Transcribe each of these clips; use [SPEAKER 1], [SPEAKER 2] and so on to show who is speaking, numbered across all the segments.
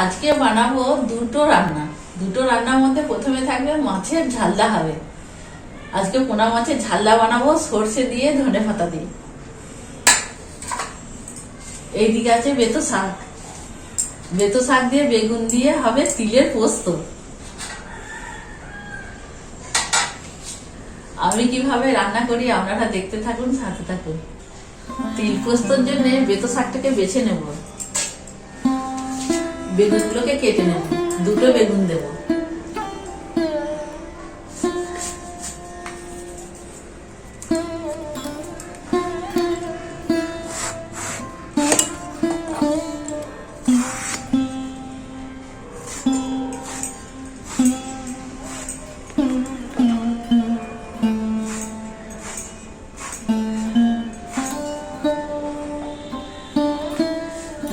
[SPEAKER 1] আজকে বানাবো দুটো রান্না। দুটো রান্নার মধ্যে প্রথমে থাকবে মাছের ঝালদা হবে। আজকে পোনা মাছের ঝালদা বানাবো, সর্ষে দিয়ে ধনে পাতা দিয়ে। এইদিকে আছে বেতো শাক। বেতো শাক দিয়ে বেগুন দিয়ে হবে তিলের পোস্ত। আমি কীভাবে রান্না করি আপনারা দেখতে থাকুন, সাথে থাকুন। তিল পোস্তর জন্য বেতো শাকটাকে বেছে নেব। বেগুনগুলোকে কেটে নেব দুটো বেগুন দেব।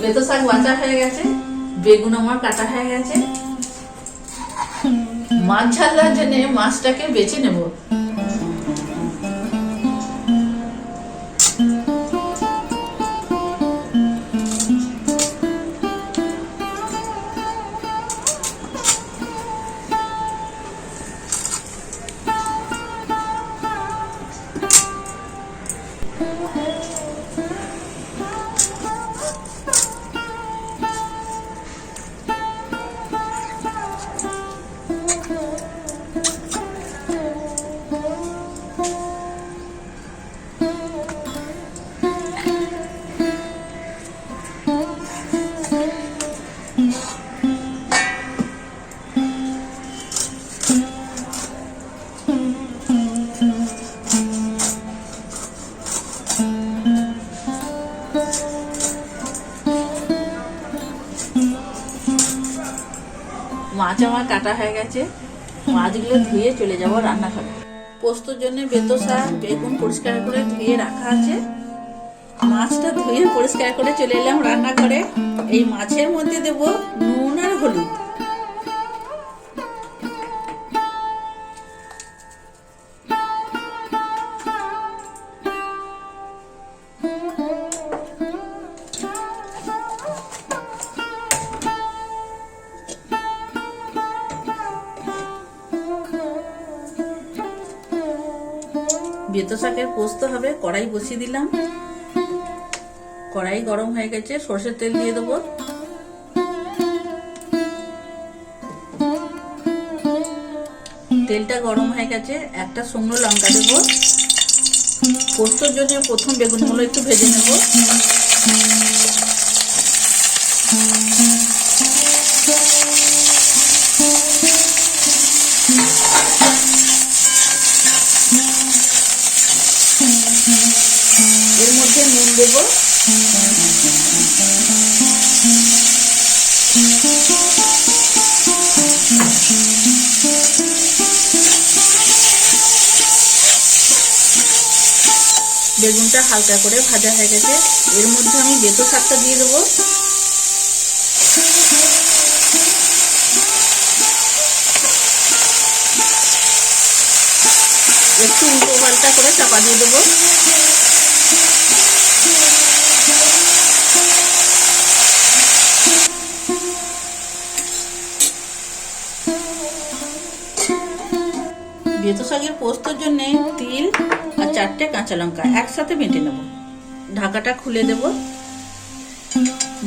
[SPEAKER 1] বেতো শাক বাঁচা হয়ে গেছে। বেগুন আমার কাটা হয়ে গেছে। মাছ ঝালার জন্য মাছটাকে বেছে নেব। মাছ আমার কাটা হয়ে গেছে। মাছগুলো ধুয়ে চলে যাব রান্নাঘরে। পোস্তর জন্য বেতো বেগুন পরিষ্কার করে ধুয়ে রাখা আছে। মাছটা ধুয়ে পরিষ্কার করে চলে এলাম রান্নাঘরে। এই মাছের মধ্যে দেব নুন আর হলুদ। বেতো শাকের পোস্ত হবে, কড়াই বসিয়ে দিলাম। কড়াই গরম হয়ে গেছে, সর্ষের তেল দিয়ে দেবো। তেলটা গরম হয়ে গেছে, একটা শুকনো লঙ্কা দেবো। পোস্তর জন্য প্রথম বেগুনগুলো একটু ভেজে নেব। দেবো। বেগুনটা হালকা করে ভাজা হয়ে গেছে। এর মধ্যে আমি বেতো শাকটা দিয়ে দেবো। একটু উল্টো পাল্টা করে চাপা দিয়ে দেবো। বেতো শাকের পোস্তর জন্য তিল আর চারটে কাঁচা লঙ্কা একসাথে বেটে নেব। ঢাকাটা খুলে দেব।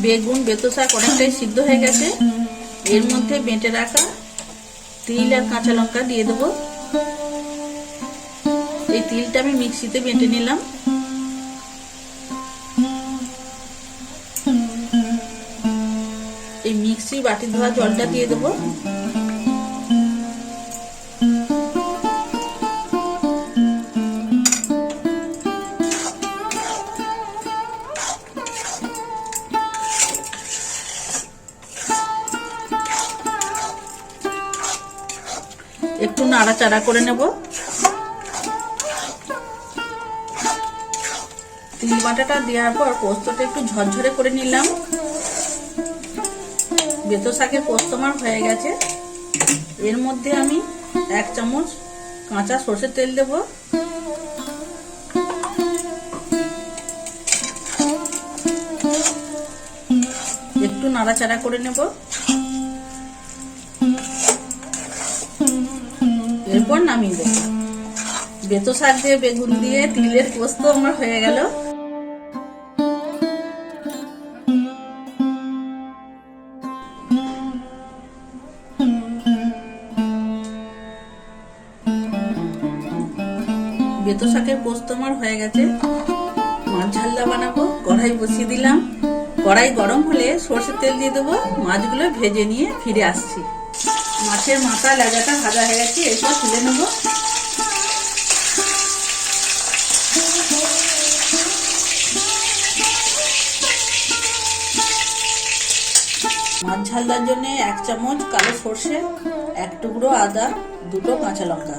[SPEAKER 1] বেগুন, বেতো শাক অনেকটাই সিদ্ধ হয়ে গেছে। এর মধ্যে বেটে রাখা তিল আর কাঁচা লঙ্কা দিয়ে দেব। এই তিলটা আমি মিক্সিতে বেটে নিলাম। এই মিক্সি বাটি ধোয়া জলটা দিয়ে দেবো। একটু নাড়াচাড়া করে নেব। তিল বাটাটা দেওয়ার পর পোস্তটা একটু ঝরঝরে করে নিলাম। বেতো শাকের পোস্ত আমার হয়ে গেছে। এর মধ্যে আমি এক চামচ কাঁচা সর্ষের তেল দেব। একটু নাড়াচাড়া করে নেব। এরপর নামিয়ে দেবো। বেতো শাক দিয়ে, বেগুন দিয়ে, তিলের পোস্ত আমার হয়ে গেল। বেতো শাকের পোস্ত আমার হয়ে গেছে। মাছ ঝালদা বানাবো, কড়াই বসিয়ে দিলাম। কড়াই গরম হলে সর্ষের তেল দিয়ে দেবো। মাছগুলো ভেজে নিয়ে ফিরে আসছি। মাছের মাথা লেজাটা ভাজা হয়ে গেছে, এরপর তুলে নেব। মাছ ঝালদার জন্য এক চামচ কালো সর্ষে, এক টুকরো আদা, দুটো কাঁচা লঙ্কা,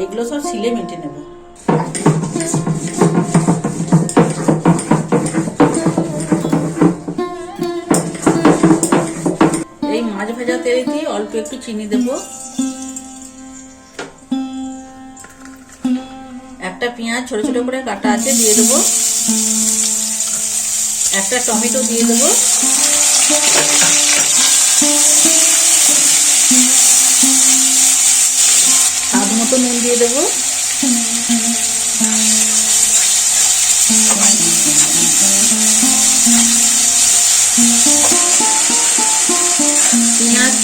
[SPEAKER 1] এইগুলো সব সিলে মেটে নেব। চিনি দেব। একটা পেঁয়াজ ছোট ছোট করে কাটা আছে, দিয়ে দেবো। একটা টমেটো দিয়ে দেবো। স্বাদ মতো নুন দিয়ে দেবো।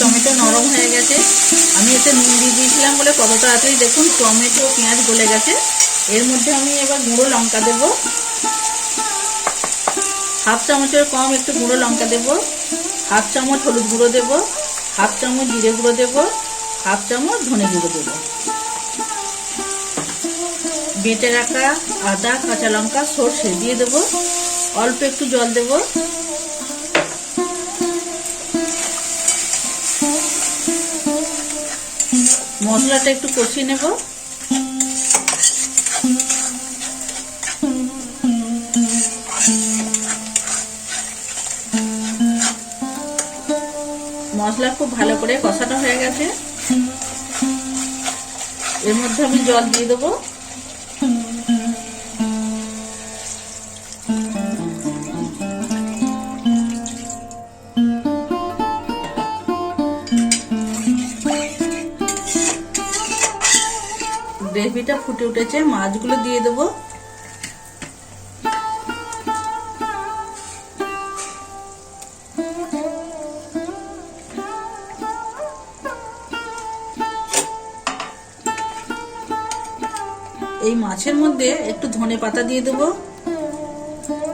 [SPEAKER 1] টমেটো নরম হয়ে গেছে। আমি এতে নুন দিয়ে দিয়েছিলাম বলে কত তাড়াতাড়ি দেখুন, টমেটো, পেঁয়াজ গলে গেছে। এর মধ্যে আমি এবার গুঁড়ো লঙ্কা দেবো। হাফ চামচের কম একটু গুঁড়ো লঙ্কা দেবো। হাফ চামচ হলুদ গুঁড়ো দেবো। হাফ চামচ জিরে গুঁড়ো দেবো। হাফ চামচ ধনে গুঁড়ো দেবো। বেটে রাখা আদা, কাঁচা লঙ্কা, সর্ষে দিয়ে দেবো। অল্প একটু জল দেবো। মশলাটা একটু কষিয়ে নেব। মশলা খুব ভালো করে কষানো হয়ে গেছে। এর মধ্যে আমি জল দিয়ে দেবো। গ্রেভিটা ফুটে উঠেছে, মাছগুলো দিয়ে দেবো। এই মাছের মধ্যে একটু ধনে পাতা দিয়ে দেবো।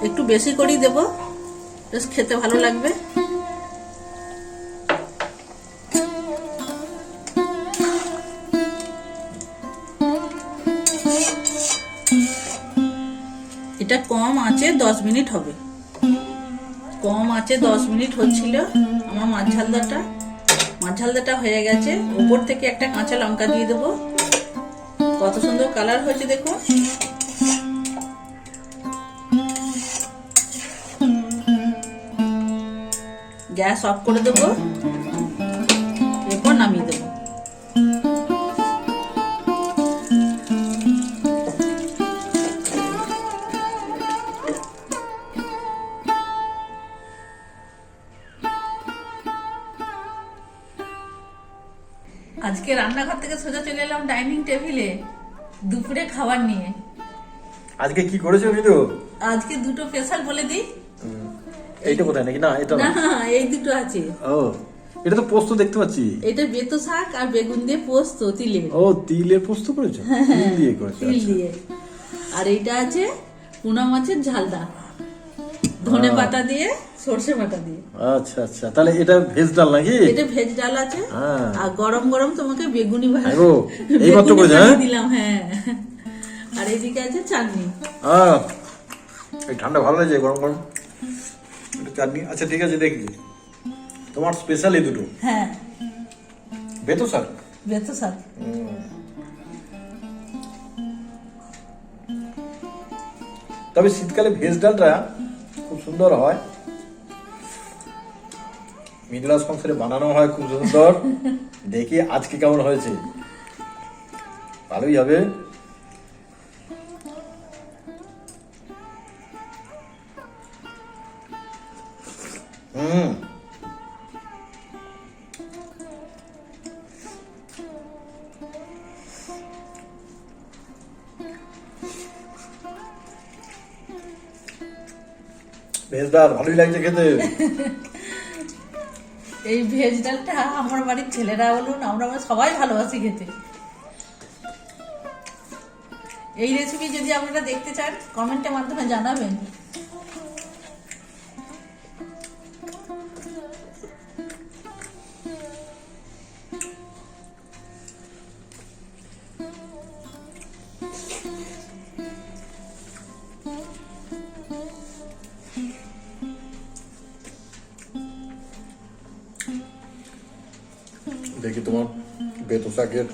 [SPEAKER 1] একটু বেশি করেই দেবো। বেশ খেতে ভালো লাগবে। এটা কম আছে, দশ মিনিট হবে। কম আছে, দশ মিনিট হচ্ছিল আমার মাছ ঝালদাটা মাছ ঝালদাটা হয়ে গেছে। উপর থেকে একটা কাঁচা লঙ্কা দিয়ে দেবো। কত সুন্দর কালার হয়েছে দেখো। গ্যাস অফ করে দেবো। ডাইনিং টেবিলে দুপুরে খাবার নিয়ে।
[SPEAKER 2] আজকে কি করেছ বিদু?
[SPEAKER 1] আজকে দুটো স্পেশাল বলে দিই।
[SPEAKER 2] এইটা কোথায় নাকি? না এটা না।
[SPEAKER 1] এই দুটো আছে।
[SPEAKER 2] ও এটা তো পোস্ত দেখতে পাচ্ছি।
[SPEAKER 1] এটা বেতো শাক আর বেগুন দিয়ে পোস্ত তিলে
[SPEAKER 2] ও তিলের পোস্ত করেছ? তিল দিয়ে করেছ
[SPEAKER 1] তিল
[SPEAKER 2] আচ্ছা।
[SPEAKER 1] দিয়ে। আর এইটা আছে পুনা মাছের ঝালদা। ধনে পাতা দিয়ে সর্ষে বাটা দিয়ে।
[SPEAKER 2] আচ্ছা আচ্ছা। তাহলে এটা ভেজ ডাল নাকি?
[SPEAKER 1] এটা ভেজ ডাল আছে।
[SPEAKER 2] হ্যাঁ।
[SPEAKER 1] আর গরম গরম তোমাকে বেগুনি ভাজা বেগুনি
[SPEAKER 2] করেছে, হ্যাঁ?
[SPEAKER 1] দিলাম হ্যাঁ। আর এইদিকে আছে চাটনি।
[SPEAKER 2] আহ, এই ঠান্ডা ভালো লাগছে গরম গরম। চাটনি। আচ্ছা ঠিক আছে দেখি। তোমার স্পেশাল এই দুটো?
[SPEAKER 1] হ্যাঁ।
[SPEAKER 2] বেতো স্যার?
[SPEAKER 1] বেতো শাক
[SPEAKER 2] তবে শীতকালে ভেজ ডালটা সুন্দর হয়। মিডলাস সংসারে বানানো হয় খুব সুন্দর। দেখি আজকে কেমন হয়েছে। ভালোই হবে। ভেজ ডাল ভালোই লাগছে খেতে।
[SPEAKER 1] এই ভেজ ডালটা আমার বাড়ির ছেলেরা বলুন, আমরা সবাই ভালোবাসি খেতে। এই রেসিপি যদি আপনারা দেখতে চান কমেন্টের মাধ্যমে জানাবেন।
[SPEAKER 2] দেখি তোমার বেতো শাকের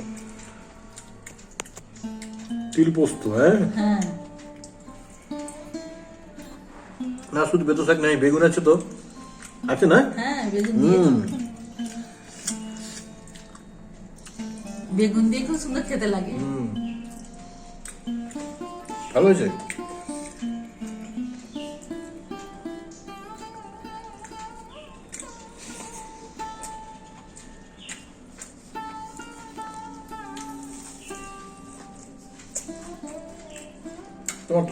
[SPEAKER 2] তিল পোস্ত হ্যাঁ না শুধু বেতো শাক নাই বেগুন আছে তো আছে না
[SPEAKER 1] হ্যাঁ
[SPEAKER 2] হুম
[SPEAKER 1] বেগুন দিয়ে খুব সুন্দর খেতে লাগে
[SPEAKER 2] ভালো হয়েছে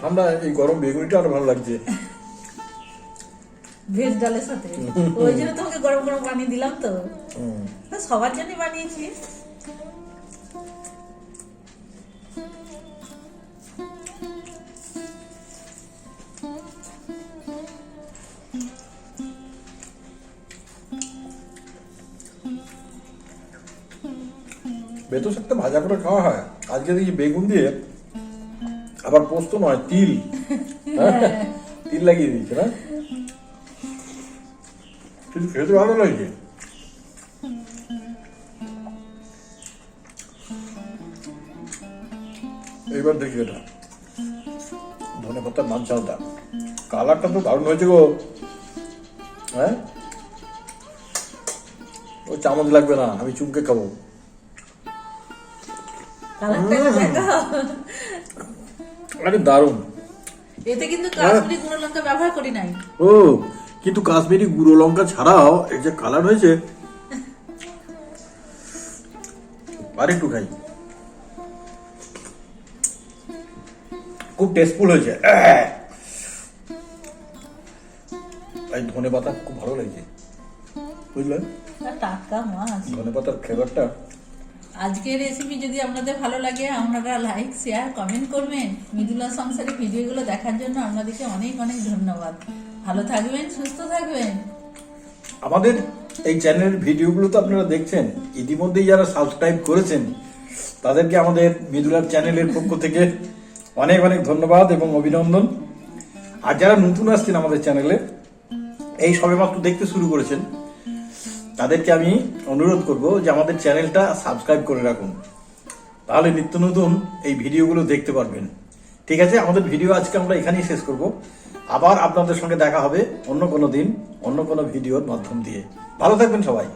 [SPEAKER 2] ঠান্ডা এই গরম বেগুনিটা আরও ভালো লাগছে।
[SPEAKER 1] ভেজ ডালের সাথে? ওই জন্য তোমাকে গরম গরম বানিয়ে দিলাম তো। সবার জন্য বানিয়েছি।
[SPEAKER 2] বেতো শাকটা ভাজা করে খাওয়া হয়। আজকে দেখি বেগুন দিয়ে আবার পোস্ত নয় তিল। হ্যাঁ? তিল লাগিয়ে দিয়েছে না? কিন্তু খেতে ভালো লাগছে? এইবার দেখি এটা। ধনে পাতার মান চালটা কালারটা তো দারুণ হয়েছে গো। হ্যাঁ? ও চামচ লাগবে না আমি চুমকে খাব। আরে দারুণ।
[SPEAKER 1] এতে কিন্তু কাশ্মীরি গুঁড়ো লঙ্কা ব্যবহার করি নাই।
[SPEAKER 2] ও কিন্তু কাশ্মীরি গুঁড়ো লঙ্কা ছাড়াও এই যে কালার হয়েছে আর একটু খাই। খুব টেস্টফুল হয়েছে! এই ধনে পাতা খুব ভালো লাগছে। বুঝলে?
[SPEAKER 1] আর টাটকা মাছ।
[SPEAKER 2] ধনে পাতার ফ্লেভারটা
[SPEAKER 1] আজকের রেসিপি যদি আপনাদের ভালো লাগে, আপনারা লাইক শেয়ার কমেন্ট করবেন। মৃদুলা সংসারের ভিডিওগুলো দেখার জন্য আপনাদেরকে অনেক অনেক ধন্যবাদ। ভালো থাকবেন, সুস্থ থাকবেন।
[SPEAKER 2] আমাদের এই চ্যানেলের ভিডিওগুলো তো আপনারা দেখছেন। ইতিমধ্যেই যারা সাবস্ক্রাইব করেছেন, তাদেরকে আমাদের মিদুলার চ্যানেলের পক্ষ থেকে অনেক অনেক ধন্যবাদ এবং অভিনন্দন। আর যারা নতুন আসছেন আমাদের চ্যানেলে এই সবেমাত্র দেখতে শুরু করেছেন। তাদেরকে আমি অনুরোধ করব যে আমাদের চ্যানেলটা সাবস্ক্রাইব করে রাখুন। তাহলে নিত্য নতুন এই ভিডিওগুলো দেখতে পারবেন। ঠিক আছে, আমাদের ভিডিও আজকে আমরা এখানেই শেষ করব। আবার আপনাদের সঙ্গে দেখা হবে অন্য কোনো দিন, অন্য কোনো ভিডিওর মাধ্যম দিয়ে। ভালো থাকবেন সবাই।